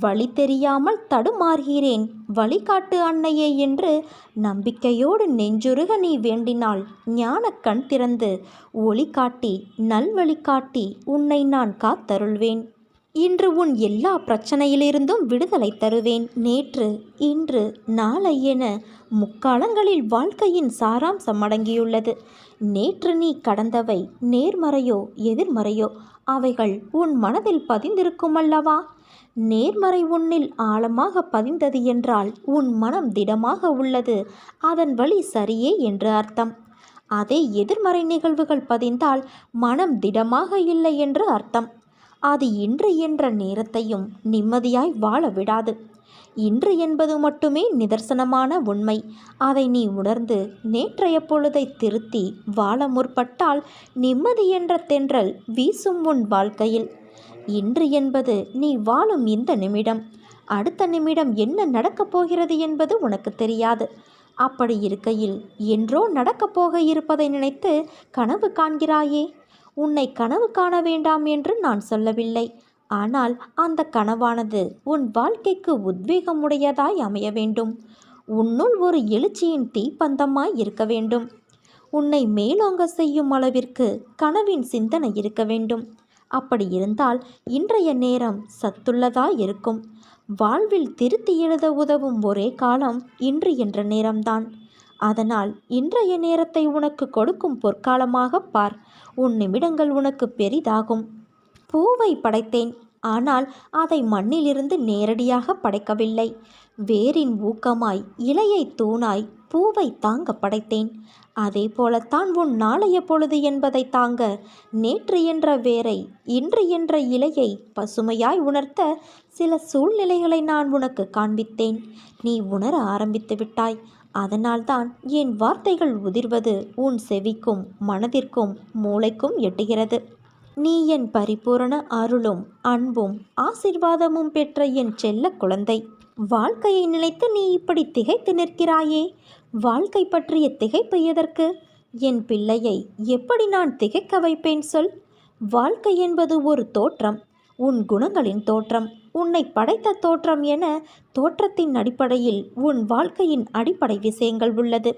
வழி தெரியாமல் தடுமாறுகிறேன். வழிகாட்டு அன்னையே என்று நம்பிக்கையோடு நெஞ்சுருக நீ வேண்டினால் ஞான கண் திறந்து ஒளி காட்டி நல்வழி காட்டி உன்னை நான் காத்தருள்வேன். இன்று உன் எல்லா பிரச்சனையிலிருந்தும் விடுதலை தருவேன். நேற்று இன்று நாளை என முக்காலங்களில் வாழ்க்கையின் சாராம்சம் அடங்கியுள்ளது. நேற்று நீ கடந்தவை நேர்மறையோ எதிர்மறையோ அவைகள் உன் மனதில் பதிந்திருக்கும் அல்லவா நேர்மறை உன்னில் ஆழமாக பதிந்தது என்றால் உன் மனம் திடமாக உள்ளது. அதன் வழி சரியே என்று அர்த்தம். அதே எதிர்மறை நிகழ்வுகள் பதிந்தால் மனம் திடமாக இல்லை என்று அர்த்தம். அது இன்று என்ற நேரத்தையும் நிம்மதியாய் வாழ விடாது. இன்று என்பது மட்டுமே நிதர்சனமான உண்மை. அதை நீ உணர்ந்து நேற்றைய பொழுதை திருத்தி வாழ முற்பட்டால் நிம்மதி என்ற தென்றல் வீசும் உன் வாழ்க்கையில். இன்று என்பது நீ வாழும் இந்த நிமிடம். அடுத்த நிமிடம் என்ன நடக்கப் போகிறது என்பது உனக்கு தெரியாது. அப்படி இருக்கையில் என்றோ நடக்கப் போக இருப்பதை நினைத்து கனவு காண்கிறாயே? உன்னை கனவு காண வேண்டாம் என்று நான் சொல்லவில்லை. ஆனால் அந்த கனவானது உன் வாழ்க்கைக்கு உத்வேகமுடையதாய் அமைய வேண்டும். உன்னுள் ஒரு எழுச்சியின் தீப்பந்தமாய் இருக்க வேண்டும். உன்னை மேலோங்க செய்யும் அளவிற்கு கனவின் சிந்தனை இருக்க வேண்டும். அப்படி இருந்தால் இன்றைய நேரம் சத்துள்ளதா இருக்கும். வாழ்வில் திருத்தி எழுத உதவும் ஒரே காலம் இன்று என்ற நேரம்தான். அதனால் இன்றைய நேரத்தை உனக்கு கொடுக்கும் பொற்காலமாக பார். உன் நிமிடங்கள் உனக்கு பெரிதாகும். பூவை படைத்தேன். ஆனால் அதை மண்ணிலிருந்து நேரடியாக படைக்கவில்லை. வேரின் ஊக்கமாய் இலையை தூணாய் பூவை தாங்க படைத்தேன். அதே போலத்தான் உன் நாளைய பொழுது என்பதை தாங்க நேற்று என்ற வேரை இன்று என்ற இலையை பசுமையாய் உணர்த்த சில சூழ்நிலைகளை நான் உனக்கு காண்பித்தேன். நீ உணர ஆரம்பித்து விட்டாய். அதனால்தான் என் வார்த்தைகள் உதிர்வது உன் செவிக்கும் மனதிற்கும் மூளைக்கும் எட்டுகிறது. நீ என் பரிபூரண அருளும் அன்பும் ஆசிர்வாதமும் பெற்ற என் செல்ல குழந்தை. வாழ்க்கையை நினைத்து நீ இப்படி திகைத்து நிற்கிறாயே? வாழ்க்கை பற்றிய திகைப்பு எதற்கு? என் பிள்ளையை எப்படி நான் திகைக்க வைப்பேன் சொல்? வாழ்க்கை என்பது ஒரு தோற்றம் உன் குணங்களின் தோற்றம் உன்னை படைத்த தோற்றம் என தோற்றத்தின் அடிப்படையில் உன் வாழ்க்கையின் அடிப்படை விஷயங்கள் உள்ளது.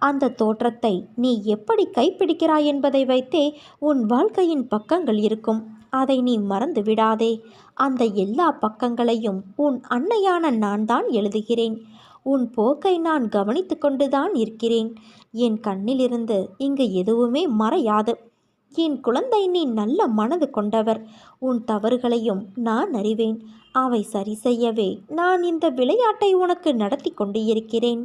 அந்த தோற்றத்தை நீ எப்படி கைப்பிடிக்கிறாய் என்பதை வைத்தே உன் வாழ்க்கையின் பக்கங்கள் இருக்கும். அதை நீ மறந்து விடாதே. அந்த எல்லா பக்கங்களையும் உன் அன்னையான நான் தான் எழுதுகிறேன். உன் போக்கை நான் கவனித்து கொண்டுதான் இருக்கிறேன். என் கண்ணிலிருந்து இங்கு எதுவுமே மறையாது. என் குழந்தை நீ நல்ல மனது கொண்டவர். உன் தவறுகளையும் நான் அறிவேன். அவை சரி செய்யவே நான் இந்த விளையாட்டை உனக்கு நடத்தி கொண்டு இருக்கிறேன்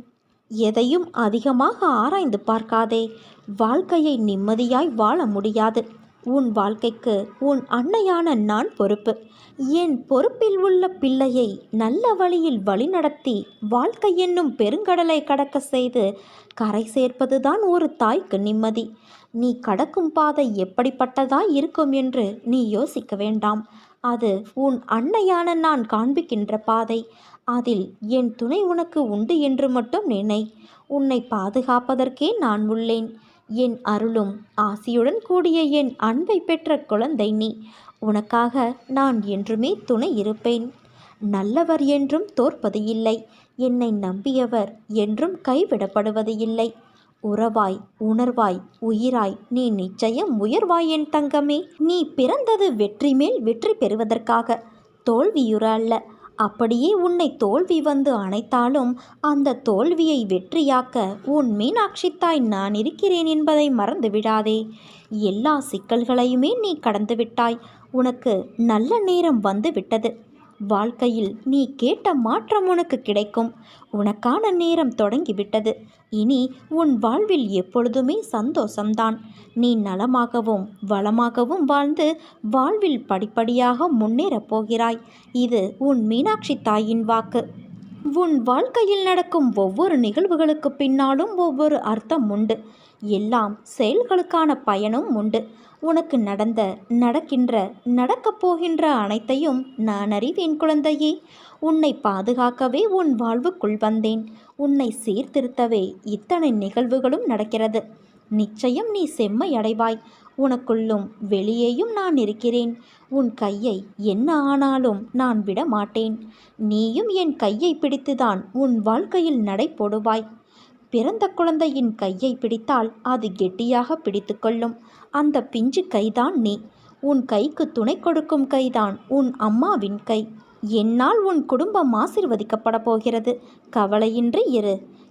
எதையும் அதிகமாக ஆராய்ந்து பார்க்காதே. வாழ்க்கையை நிம்மதியாய் வாழ முடியாது. உன் வாழ்க்கைக்கு உன் அன்னையான நான் பொறுப்பு. என் பொறுப்பில் உள்ள பிள்ளையை நல்ல வழியில் வழிநடத்தி வாழ்க்கை என்னும் பெருங்கடலை கடக்க செய்து கரை சேர்ப்பதுதான் ஒரு தாய்க்கு நிம்மதி. நீ கடக்கும் பாதை எப்படிப்பட்டதாய் இருக்கும் என்று நீ யோசிக்க வேண்டாம். அது உன் அன்னையான நான் காண்பிக்கின்ற பாதை. அதில் என் துணை உனக்கு உண்டு என்று மட்டும் நினை. உன்னை பாதுகாப்பதற்கே நான் உள்ளேன். என் அருளும் ஆசியுடன் கூடிய என் அன்பை பெற்ற குழந்தை நீ. உனக்காக நான் என்றுமே துணை இருப்பேன். நல்லவர் என்றும் தோற்பது இல்லை. என்னை நம்பியவர் என்றும் கைவிடப்படுவது இல்லை. உறவாய் உணர்வாய் உயிராய் நீ நிச்சயம் உயர்வாய் என் தங்கமே. நீ பிறந்தது வெற்றி மேல் வெற்றி பெறுவதற்காக. தோல்வியுற அல்ல. அப்படியே உன்னை தோல்வி வந்து அணைத்தாலும் அந்த தோல்வியை வெற்றியாக்க உன் மீனாட்சித்தாய் நான் இருக்கிறேன் என்பதை மறந்து விடாதே எல்லா சிக்கல்களையுமே நீ கடந்துவிட்டாய். உனக்கு நல்ல நேரம் வந்து விட்டது வாழ்க்கையில் நீ கேட்ட மாற்றம் உனக்கு கிடைக்கும். உனக்கான நேரம் தொடங்கிவிட்டது. இனி உன் வாழ்வில் எப்பொழுதுமே சந்தோஷம்தான். நீ நலமாகவும் வளமாகவும் வாழ்ந்து வாழ்வில் படிப்படியாக முன்னேறப் போகிறாய். இது உன் மீனாட்சி தாயின் வாக்கு. உன் வாழ்க்கையில் நடக்கும் ஒவ்வொரு நிகழ்வுகளுக்கு பின்னாலும் ஒவ்வொரு அர்த்தம் உண்டு. எல்லாம் செயல்களுக்கான பயனும் உண்டு. உனக்கு நடந்த நடக்கின்ற நடக்கப் போகின்ற அனைத்தையும் நான் அறிவேன் குழந்தையே. உன்னை பாதுகாக்கவே உன் வாழ்வுக்குள் வந்தேன். உன்னை சீர்திருத்தவே இத்தனை நிகழ்வுகளும் நடக்கிறது. நிச்சயம் நீ செம்மை அடைவாய் உனக்குள்ளும் வெளியேயும் நான் இருக்கிறேன். உன் கையை என்ன ஆனாலும் நான் விட மாட்டேன் நீயும் என் கையை பிடித்துதான் உன் வாழ்க்கையில் நடை போடுவாய். பிறந்த குழந்தையின் கையை பிடித்தால் அது கெட்டியாக பிடித்துக்கொள்ளும் அந்த பிஞ்சு கைதான் நீ. உன் கைக்கு துணை கொடுக்கும் கைதான் உன் அம்மாவின் கை. என்னால் உன் குடும்பம் ஆசிர்வதிக்கப்பட போகிறது. கவலையின்றி இரு.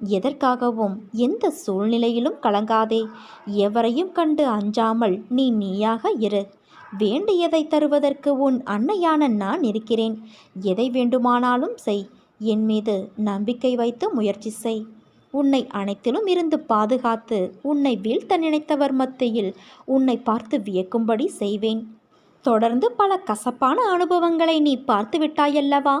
எதற்காகவும் எந்த சூழ்நிலையிலும் கலங்காதே. எவரையும் கண்டு அஞ்சாமல் நீ நீயாக இரு. வேண்டியதை தருவதற்கு உன் அன்னையான நான் இருக்கிறேன். எதை வேண்டுமானாலும் செய். என் மீது நம்பிக்கை வைத்து முயற்சி செய். உன்னை அனைத்திலும் இருந்து பாதுகாத்து உன்னை வீழ்த்த நினைத்தவர் மத்தியில் உன்னை பார்த்து வியக்கும்படி செய்வேன். தொடர்ந்து பல கசப்பான அனுபவங்களை நீ பார்த்து விட்டாயல்லவா?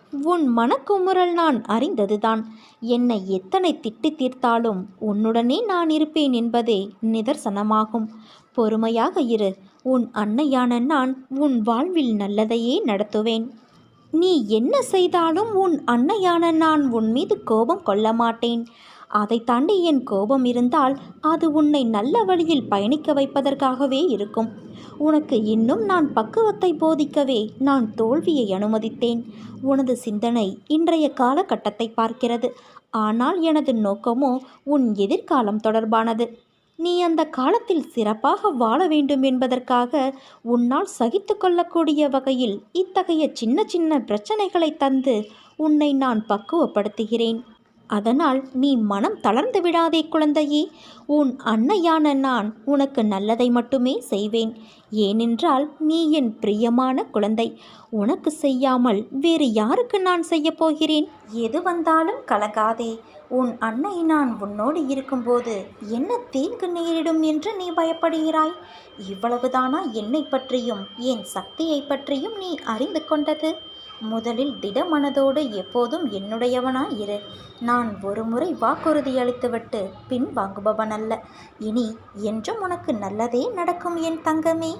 உன் மனக்குமுறல் நான் அறிந்ததுதான். என்னை எத்தனை திட்டி தீர்த்தாலும் உன்னுடனே நான் இருப்பேன் என்பதே நிதர்சனமாகும். பொறுமையாக இரு. உன் அன்னையான நான் உன் வாழ்வில் நல்லதையே நடத்துவேன். நீ என்ன செய்தாலும் உன் அன்னையான நான் உன் மீது கோபம் கொள்ள மாட்டேன். அதை தாண்டி என் கோபம் இருந்தால் அது உன்னை நல்ல வழியில் பயணிக்க வைப்பதற்காகவே இருக்கும். உனக்கு இன்னும் நான் பக்குவத்தை போதிக்கவே நான் தோல்வியை அனுமதித்தேன். உனது சிந்தனை இன்றைய காலகட்டத்தை பார்க்கிறது. ஆனால் எனது நோக்கமோ உன் எதிர்காலம் தொடர்பானது. நீ அந்த காலத்தில் சிறப்பாக வாழ வேண்டும் என்பதற்காக உன்னால் சகித்து கொள்ளக்கூடிய வகையில் இத்தகைய சின்ன சின்ன பிரச்சனைகளை தந்து உன்னை நான் பக்குவப்படுத்துகிறேன். அதனால் நீ மனம் தளர்ந்து விடாதே குழந்தையே. உன் அன்னையான நான் உனக்கு நல்லதை மட்டுமே செய்வேன். ஏனென்றால் நீ என் பிரியமான குழந்தை. உனக்கு செய்யாமல் வேறு யாருக்கு நான் செய்யப் போகிறேன்? எது வந்தாலும் கலகாதே உன் அன்னை நான் உன்னோடு இருக்கும்போது என்ன தீங்கு நேரிடும் என்று நீ பயப்படுகிறாய்? இவ்வளவுதானா என்னை பற்றியும் என் சக்தியை பற்றியும் நீ அறிந்து கொண்டது? முதலில் திடமனதோடு எப்போதும் என்னுடையவனாய் இரு. நான் ஒருமுறை வாக்குறுதி அளித்துவிட்டு பின் வாங்குபவனல்ல. இனி என்றும் உனக்கு நல்லதே நடக்கும் என் தங்கமே.